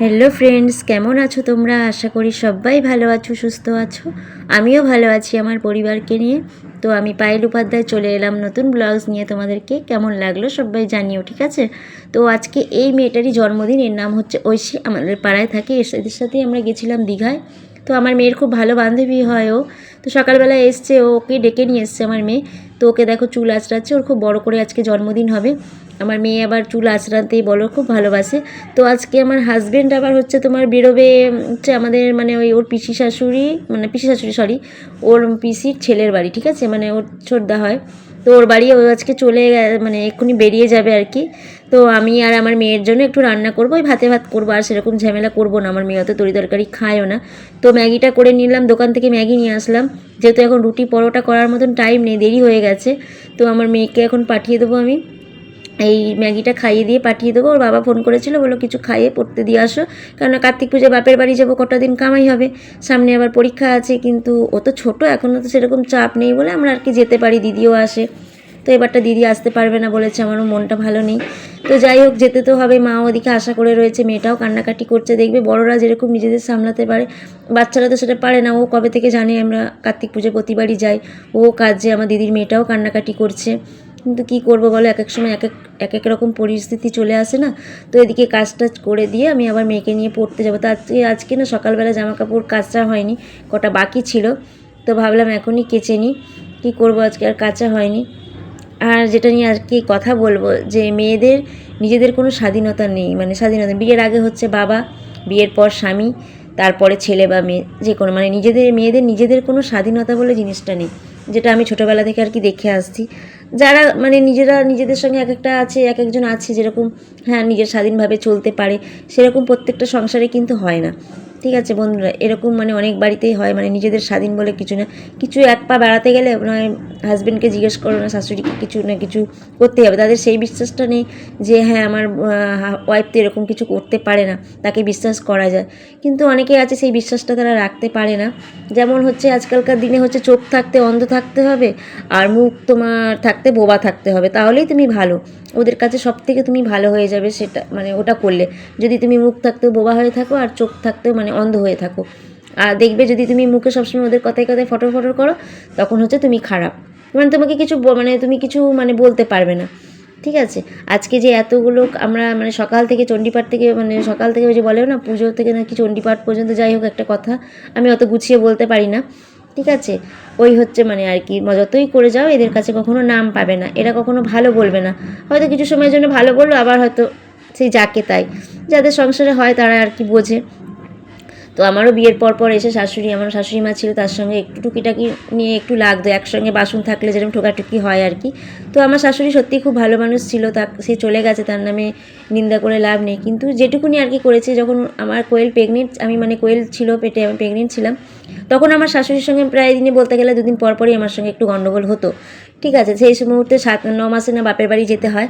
Hello friends কেমন আছো তোমরা? আশা করি সবাই ভালো আছো, সুস্থ আছো। আমিও ভালো আছি আমার পরিবারকে নিয়ে। তো আমি পায়েল উপাধ্যায় চলে এলাম নতুন ব্লগস নিয়ে তোমাদেরকে। কেমন লাগল সবাই জানিও, ঠিক আছে? তো আজকে এই মেয়েটারই জন্মদিন, এর নাম হচ্ছে ঐশী। আমাদের পাড়ায় থাকে এদের সাথেই আমরা গেছিলাম দীঘায়। তো আমার মেয়ের খুব ভালো বান্ধবী হয় ও। তো সকালবেলা এসছে ওকে ডেকে নিয়ে এসছে আমার মেয়ে। তো ওকে দেখো চুল আঁচড়াচ্ছে, ওর খুব বড় করে আজকে জন্মদিন হবে। আমার মেয়ে আবার চুল আঁচড়াতেই বলো, খুব ভালোবাসে। তো আজকে আমার হাজব্যান্ড আবার হচ্ছে তোমার বেরোবে, হচ্ছে আমাদের মানে ওই ওর পিসি শাশুড়ি মানে পিসি শাশুড়ি সরি ওর পিসির ছেলের বাড়ি, ঠিক আছে? মানে ওর ছোটদা হয়। তো ওর বাড়ি ও আজকে চলে মানে এক্ষুনি বেরিয়ে যাবে আর কি। তো আমি আর আমার মেয়ের জন্য একটু রান্না করব, ওই ভাতে ভাত করব, আর সেরকম ঝামেলা করব না। আমার মেয়ে অত তরি তরকারি খায়ও না। তো ম্যাগিটা করে নিলাম, দোকান থেকে ম্যাগি নিয়ে আসলাম। যেহেতু এখন রুটি পরোটা করার মতন টাইম নেই, দেরি হয়ে গেছে। তো আমার মেয়েকে এখন পাঠিয়ে দেবো আমি। এই ম্যাগিটা খাইয়ে দিয়ে পাঠিয়ে দেবো। ওর বাবা ফোন করেছিল বলো কিছু খাইয়ে পড়তে দিয়ে আসো। কেননা কার্তিক পুজো বাপের বাড়ি যাব, কটা দিন কামাই হবে। সামনে আবার পরীক্ষা আছে, কিন্তু ও তো ছোটো এখনও তো সেরকম চাপ নেই বলে আমরা আর কি যেতে পারি, দিদিও আসে। তো এবারটা দিদি আসতে পারবে না বলেছে, আমারও মনটা ভালো নেই। তো যাই হোক, যেতে তো হবে মা ওদিকে আশা করে রয়েছে, মেয়েটাও কান্নাকাটি করছে, দেখবে বড়রা যেরকম নিজেদের সামলাতে পারে। বাচ্চারা তো সেটা পারে না, ও কবে থেকে জানে, আমরা কার্তিক পুজো প্রতিবারই যাই। ও কাজে আমার দিদির মেয়েটাও কান্নাকাটি করছে। কিন্তু কি করব বলো, এক এক সময় এক এক এক রকম পরিস্থিতি চলে আসে না? তো এদিকে কাজ টাজ করে দিয়ে আমি আবার মেয়েকে নিয়ে পড়তে যাব। তো আজকে আজকে না সকালবেলা জামা কাপড় কাচা হয়নি, কটা বাকি ছিল। তো ভাবলাম এখনই কেচে নিই, কী করব আজকে আর কাচা হয়নি। আর যেটা নিয়ে আর কি কথা বলব, যে মেয়েদের নিজেদের কোনো স্বাধীনতা নেই। মানে স্বাধীনতা, বিয়ের আগে হচ্ছে বাবা, বিয়ের পর স্বামী, তারপরে ছেলে বা মেয়ে, যে কোনো মানে নিজেদের, মেয়েদের নিজেদের কোনো স্বাধীনতা বলে জিনিসটা নেই। যেটা আমি ছোটোবেলা থেকে আর কি দেখে আসছি। যারা মানে নিজেরা নিজেদের সঙ্গে এক একটা আছে, এক একজন আছে যেরকম হ্যাঁ নিজের স্বাধীনভাবে চলতে পারে, সেরকম প্রত্যেকটা সংসারে কিন্তু হয় না। ঠিক আছে বন্ধুরা, এরকম মানে অনেক বাড়িতেই হয় মানে নিজেদের স্বাধীন বলে কিছু না। কিছু এক পা বেড়াতে গেলে নয় হাজব্যান্ডকে জিজ্ঞেস করো না শাশুড়িকে কিছু না কিছু করতে হবে। তাদের সেই বিশ্বাসটা নেই যে হ্যাঁ আমার ওয়াইফ তো এরকম কিছু করতে পারে না, তাকে বিশ্বাস করা যায়। কিন্তু অনেকে আছে সেই বিশ্বাসটা তারা রাখতে পারে না। যেমন হচ্ছে আজকালকার দিনে হচ্ছে চোখ থাকতে অন্ধ থাকতে হবে আর মুখ তোমার থাকতে বোবা থাকতে হবে, তাহলেই তুমি ভালো। ওদের কাছে সব থেকে তুমি ভালো হয়ে যাবে সেটা মানে ওটা করলে। যদি তুমি মুখ থাকতেও বোবা হয়ে থাকো আর চোখ থাকতেও মানে অন্ধ হয়ে থাকো। আর দেখবে যদি তুমি মুখে সবসময় ওদের কথায় কথায় ফটো ফটো করো, তখন হচ্ছে তুমি খারাপ। মানে তোমাকে কিছু মানে তুমি কিছু মানে বলতে পারবে না। ঠিক আছে? আজকে যে এতগুলো আমরা মানে সকাল থেকে চণ্ডীপাঠ থেকে মানে সকাল থেকে ওই যে বলে না, পুজো থেকে নাকি চণ্ডীপাঠ পর্যন্ত যাই হোক একটা কথা, আমি অত গুছিয়ে বলতে পারি না। ঠিক আছে? ওই হচ্ছে মানে আর কি যতই করে যাও, এদের কাছে কখনো নাম পাবে না। এরা কখনো ভালো বলবে না। হয়তো কিছু সময়ের জন্য ভালো বলল, আবার হয়তো সেই যাকে তাই। যাদের সংসারে হয় তারা আর কি বোঝে। তো আমারও বিয়ের পর পর এসে শাশুড়ি আমার শাশুড়ি মা ছিল, তার সঙ্গে একটু টুকিটাকি নিয়ে একটু লাগতো একসঙ্গে বাসন থাকলে যেরকম ঠোকাটুকি হয় আর কি। তো আমার শাশুড়ি সত্যিই খুব ভালো মানুষ ছিল, তা সে চলে গেছে, তার নামে নিন্দা করে লাভ নেই। কিন্তু যেটুকুনি আর কি করেছে, যখন আমার কোয়েল প্রেগনেন্ট আমি মানে কোয়েল ছিল, পেটে আমি প্রেগনেন্ট ছিলাম, তখন আমার শাশুড়ির সঙ্গে প্রায় দিনই বলতে গেলে দুদিন পর পরই আমার সঙ্গে একটু গণ্ডগোল হতো। ঠিক আছে, সেই মুহূর্তে সাত, ন মাসে না বাপের বাড়ি যেতে হয়।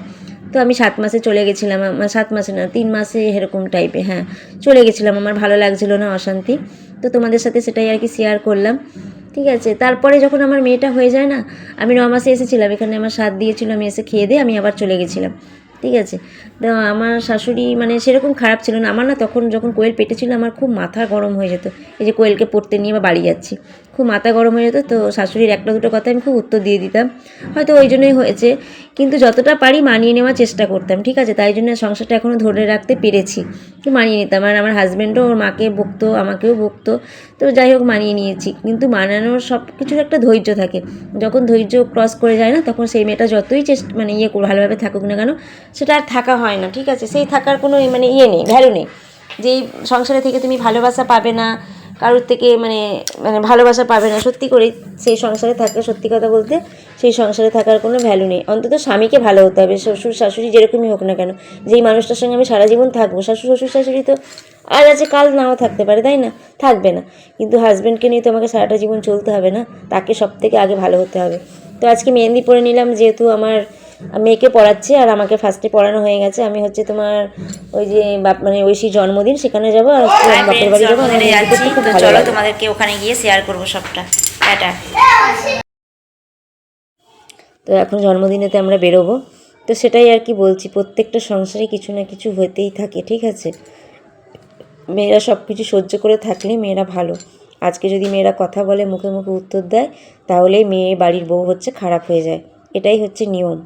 তো আমি সাত মাসে চলে গেছিলাম আমার সাত মাসে না, তিন মাসে এরকম টাইপে হ্যাঁ চলে গেছিলাম। আমার ভালো লাগছিল না অশান্তি। তো তোমাদের সাথে সেটাই আর কি শেয়ার করলাম। ঠিক আছে, তারপরে যখন আমার মেয়েটা হয়ে যায় না, আমি ন মাসে এসেছিলাম। এখানে আমার সাত দিয়েছিল, আমি এসে খেয়ে দিয়ে আমি আবার চলে গেছিলাম। ঠিক আছে আমার শাশুড়ি মানে সেরকম খারাপ ছিল না। আমার না তখন যখন কোয়েল পেটে ছিল, আমার খুব মাথা গরম হয়ে যেত। এই যে কোয়েলকে পড়তে নিয়ে বা বাড়ি যাচ্ছি, খুব মাথা গরম হয়ে যেত। তো শাশুড়ির একটা দুটো কথা আমি খুব উত্তর দিয়ে দিতাম। হয়তো ওই জন্যই হয়েছে। কিন্তু যতটা পারি মানিয়ে নেওয়ার চেষ্টা করতাম, ঠিক আছে? তাই জন্য সংসারটা এখনও ধরে রাখতে পেরেছি। তো মানিয়ে নিতাম। আর আমার হাজব্যান্ডও ওর মাকে বকতো, আমাকেও বকতো। তো যাই হোক, মানিয়ে নিয়েছি। কিন্তু মানানোর সব কিছুর একটা ধৈর্য থাকে। যখন ধৈর্য ক্রস করে যায় না, তখন সেই মেয়েটা যতই চেষ্টা মানে ইয়ে ভালোভাবে থাকুক না কেন, সেটা আর থাকা হয় না, ঠিক আছে? সেই থাকার কোনো মানে ইয়ে নেই ভ্যালু নেই। যেই সংসারে থেকে তুমি ভালোবাসা পাবে না, কারোর থেকে মানে মানে ভালোবাসা পাবে না, সত্যি করে সেই সংসারে থাকলে সত্যি কথা বলতে সেই সংসারে থাকার কোনো ভ্যালু নেই। অন্তত স্বামীকে ভালো হতে হবে, শ্বশুর, শাশুড়ি যেরকমই হোক না কেন। যেই মানুষটার সঙ্গে আমি সারা জীবন থাকব শাশুড় শ্বশুর, শাশুড়ি তো আজ আছে, কাল নাও থাকতে পারে, তাই না? থাকবে না। কিন্তু হাজব্যান্ডকে নিয়ে তো আমাকে সারাটা জীবন চলতে হবে না, তাকে সব থেকে আগে ভালো হতে হবে। তো আজকে মেহেন্দি পরে নিলাম, যেহেতু আমার মেয়েকে পড়াচ্ছে আর আমাকে ফার্স্টে পড়ানো হয়ে গেছে। আমি হচ্ছে তোমার ওই যে বাপ মানে ঐশী জন্মদিন সেখানে যাব আর বাপের বাড়ি যাব। চলো তোমাদেরকে ওখানে গিয়ে শেয়ার করব সবটা। টাটা। তো এখন জন্মদিনেতে আমরা বেরোবো। তো সেটাই আর কি বলছি প্রত্যেকটা সংসারে কিছু না কিছু হতেই থাকে ঠিক আছে? মেয়েরা সব কিছু সহ্য করে থাকলে মেয়েরা ভালো। আজকে যদি মেয়েরা কথা বলে মুখে মুখে উত্তর দেয় তাহলেই মেয়ে বাড়ির বউ হচ্ছে খারাপ হয়ে যায়। এটাই হচ্ছে নিয়ম।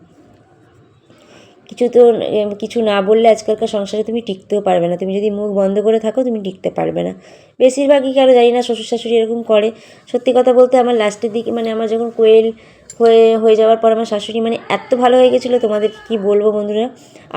কিছু তো কিছু না বললে আজকালকার সংসারে তুমি টিকতেও পারবে না। তুমি যদি মুখ বন্ধ করে থাকো, তুমি টিকতে পারবে না। বেশিরভাগই কারও জানি না শ্বশুর শাশুড়ি এরকম করে। সত্যি কথা বলতে আমার লাস্টের দিকে মানে আমার যখন কোয়েল হয়ে হয়ে যাওয়ার পর আমার শাশুড়ি মানে এত ভালো হয়ে গেছিল, তোমাদের কি বলব বন্ধুরা?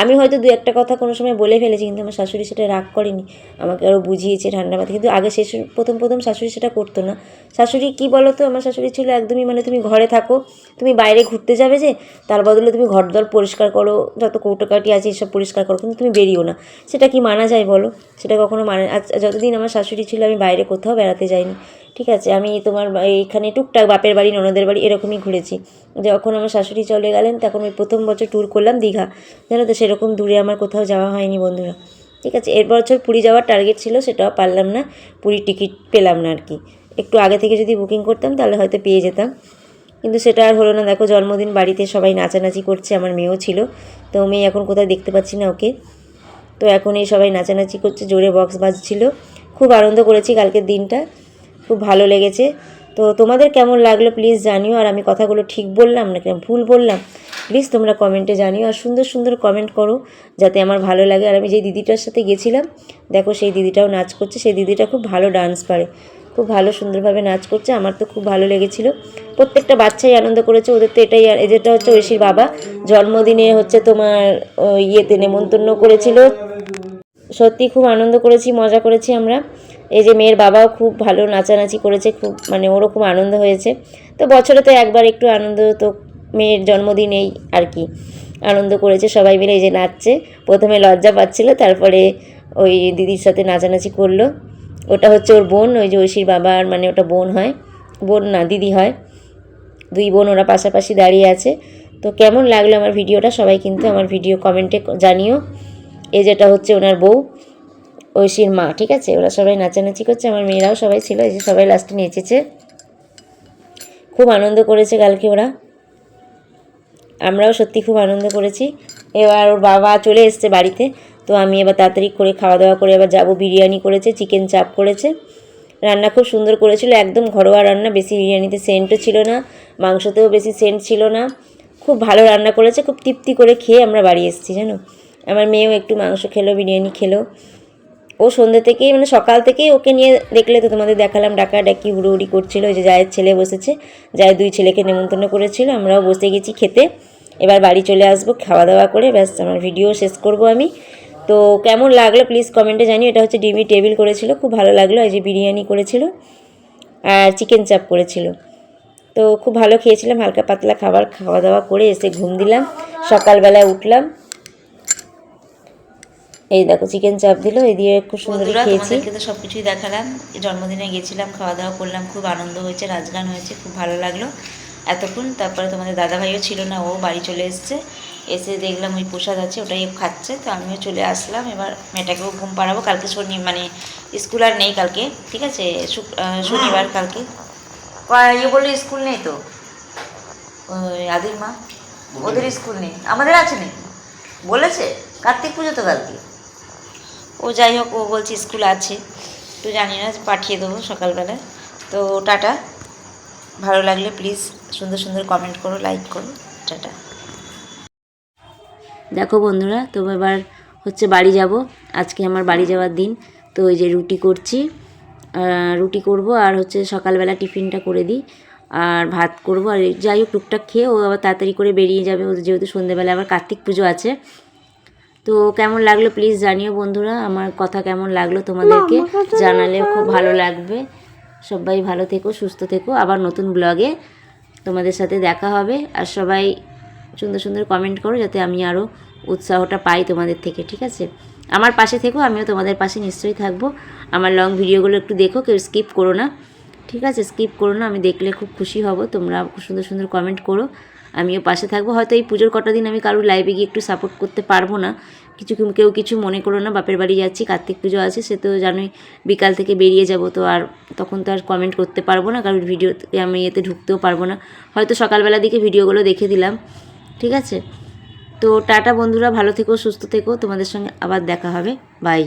আমি হয়তো দু একটা কথা কোনো সময় বলে ফেলেছি, কিন্তু আমার শাশুড়ি সেটা রাগ করেনি। আমাকে আরও বুঝিয়েছে ঠান্ডা মাথায়। কিন্তু আগে শেষ, প্রথম প্রথম শাশুড়ি সেটা করতো না। শাশুড়ি কি বলো তো আমার শাশুড়ি ছিল একদমই মানে তুমি ঘরে থাকো, তুমি বাইরে ঘুরতে যাবে যে, তার বদলে তুমি ঘর দল পরিষ্কার করো, যত কৌটোকাটি আছে এসব পরিষ্কার করো, কিন্তু তুমি বেরিও না। সেটা কি মানা যায় বলো? সেটা কখনো মানে যতদিন আমার শাশুড়ি ছিল আমি বাইরে কোথাও বেড়াতে যাইনি। ঠিক আছে, আমি তোমার এইখানে টুকটাক বাপের বাড়ি, ননদের বাড়ি এরকমই ঘুরেছি। যখন আমার শাশুড়ি চলে গেলেন, তখন ওই প্রথম বছর ট্যুর করলাম দীঘা। জানো তো, সেরকম দূরে আমার কোথাও যাওয়া হয়নি বন্ধুরা। ঠিক আছে, এর বছর পুরী যাওয়ার টার্গেট ছিল, সেটাও পারলাম না। পুরীর টিকিট পেলাম না আর কি। একটু আগে থেকে যদি বুকিং করতাম, তাহলে হয়তো পেয়ে যেতাম। কিন্তু সেটা আর হলো না। দেখো, জন্মদিন বাড়িতে সবাই নাচানাচি করছে, আমার মেয়েও ছিল। তো মেয়ে এখন কোথায় দেখতে পাচ্ছি না ওকে। তো এখন এই সবাই নাচানাচি করছে, জোরে বক্স বাজছিল। খুব আনন্দ করেছি কালকের দিনটা। খুব ভালো লেগেছে। তো তোমাদের কেমন লাগল প্লিজ জানিও, আর আমি কথাগুলো ঠিক বললাম না কেন ভুল বললাম? প্লিজ তোমরা কমেন্টে জানিও, আর সুন্দর সুন্দর কমেন্ট করো, যাতে আমার ভালো লাগে। আর আমি যে দিদিটার সাথে গেছিলাম, দেখো সেই দিদিটাও নাচ করছে, সেই দিদিটা খুব ভালো ডান্স পারে। খুব ভালো সুন্দরভাবে নাচ করছে, আমার তো খুব ভালো লেগেছিল। প্রত্যেকটা বাচ্চাই আনন্দ করেছে, ওদের তো এটাই যেটা হচ্ছে ঐশীর বাবা, জন্মদিনে হচ্ছে তোমার ইয়েতে নেমন্তন্ন করেছিল। সত্যি খুব আনন্দ করেছি, মজা করেছি আমরা। এই যে মেয়ের বাবাও খুব ভালো নাচানাচি করেছে, খুব মানে খুব আনন্দ হয়েছে। তো বছরে তো একবার একটু আনন্দ, তো মেয়ের জন্মদিনেই আর কি, আনন্দ করেছে সবাই মিলে এই যে নাচছে। প্রথমে লজ্জা পাচ্ছিল, তারপরে ওই দিদির সাথে নাচানাচি করল। ওটা হচ্ছে ওর বোন, ওই যে ঐশীর বাবার মানে ওটা বোন হয়, বোন না, দিদি হয়। দুই বোন ওরা পাশাপাশি দাঁড়িয়ে আছে। তো কেমন লাগল আমার ভিডিওটা সবাই কিন্তু আমার ভিডিও কমেন্টে জানিও। এই যেটা হচ্ছে ওনার বউ। ঐশীর মা, ঠিক আছে? ওরা সবাই নাচানাচি করছে, আমার মেয়েরাও সবাই ছিল, এই যে সবাই লাস্টে নেচেছে। খুব আনন্দ করেছে কালকে ওরা। আমরাও সত্যি খুব আনন্দ করেছি। এবার ওর বাবা চলে এসছে বাড়িতে, তো আমি এবার তাড়াতাড়ি করে খাওয়া দাওয়া করে এবার যাব। বিরিয়ানি করেছে চিকেন চাপ করেছে। রান্না খুব সুন্দর করেছিল, একদম ঘরোয়া রান্না, বেশি বিরিয়ানিতে সেন্টও ছিল না, মাংসতেও বেশি সেন্ট ছিল না। খুব ভালো রান্না করেছে, খুব তৃপ্তি করে খেয়ে আমরা বাড়ি এসেছি, জানো? আমার মেয়েও একটু মাংস খেলো, বিরিয়ানি খেলো। ও সন্ধ্যে থেকেই মানে সকাল থেকেই ওকে নিয়ে দেখলে তো তোমাদের দেখালাম ডাকা ডাকি হুড়োহুড়ি করছিল, ওই যে জায়ের ছেলে বসেছে। জায়ের দুই ছেলেকে নেমন্তন্ন করেছিল, আমরাও বসে গেছি খেতে। এবার বাড়ি চলে আসব খাওয়া দাওয়া করে, ব্যাস আমার ভিডিও শেষ করব আমি। তো কেমন লাগল প্লিজ কমেন্টে জানিও, এটা হচ্ছে ডিমি টেবিল করেছিল, খুব ভালো লাগল, এই যে বিরিয়ানি করেছিল আর চিকেন চাপ করেছিল। তো খুব ভালো খেয়েছিলাম, হালকা পাতলা খাবার খাওয়া দাওয়া করে এসে ঘুম দিলাম, সকালবেলায় উঠলাম। এই দেখো চিকেন চাপ দিল এই দিয়ে খুব সুন্দর খেয়েছি। তো সব কিছুই দেখালাম। জন্মদিনে গেছিলাম খাওয়া দাওয়া করলাম খুব আনন্দ হয়েছে নাচ গান হয়েছে খুব ভালো লাগল এতক্ষণ। তারপরে তোমাদের দাদাভাইও ছিল না ও বাড়ি চলে এসছে। এসে দেখলাম ওই প্রসাদ আছে ওটাই খাচ্ছে। তো আমিও চলে আসলাম এবার মেয়েটাকেও ঘুম পাড়াবো। কালকে শনি মানে স্কুল আর নেই কালকে ঠিক আছে? শনিবার কালকে। ইয়ে বলল স্কুল নেই তো? ওই আদির মা। ওদের স্কুল নেই। আমাদের আছে নাকি বলেছে? কার্তিক পুজো তো কালকে। ও যাই হোক, ও বলছে স্কুল আছে। তো জানি না, পাঠিয়ে দেবো সকালবেলা তো টাটা। ভালো লাগলে প্লিজ সুন্দর সুন্দর কমেন্ট করো লাইক করো। টাটা। দেখো বন্ধুরা, তো এবার হচ্ছে বাড়ি যাব। আজকে আমার বাড়ি যাওয়ার দিন। তো ওই যে রুটি করছি। রুটি করব আর হচ্ছে সকালবেলা টিফিনটা করে দিই। আর ভাত করব। আর যাই হোক, টুকটাক খেয়ে ও আবার তাড়াতাড়ি করে বেরিয়ে যাবে। যেহেতু সন্ধ্যেবেলা আবার কার্তিক পুজো আছে। তো কেমন লাগল প্লিজ জানিও বন্ধুরা আমার কথা কেমন লাগল তোমাদেরকে জানালে খুব ভালো লাগবে। সবাই ভালো থেকো সুস্থ থেকো আবার নতুন ব্লগে তোমাদের সাথে দেখা হবে। আর সবাই সুন্দর সুন্দর কমেন্ট করো যাতে আমি আরও উৎসাহটা পাই তোমাদের থেকে ঠিক আছে? আমার পাশে থেকো আমিও তোমাদের পাশে নিশ্চয়ই থাকব। আমার লং ভিডিওগুলো একটু দেখো কেউ স্কিপ করো না ঠিক আছে? স্কিপ করো না আমি দেখলে খুব খুশি হব। তোমরা খুব সুন্দর সুন্দর কমেন্ট করো। আমিও পাশে থাকব। হয়তো এই পুজোর কটা দিন আমি কারোর লাইভে গিয়ে একটু সাপোর্ট করতে পারব না। কিছু কেউ কিছু মনে করো না, বাপের বাড়ি যাচ্ছি, কার্তিক পুজো আছে, সে তো জানোই বিকাল থেকে বেরিয়ে যাব, তো আর তখন তো আর কমেন্ট করতে পারব না, কারণ ভিডিওতে আমি এতে ঢুকতেও পারব না। হয়তো সকালবেলা দিকে ভিডিওগুলো দেখে দিলাম, ঠিক আছে? তো টাটা বন্ধুরা, ভালো থেকো, সুস্থ থেকো, তোমাদের সঙ্গে আবার দেখা হবে। বাই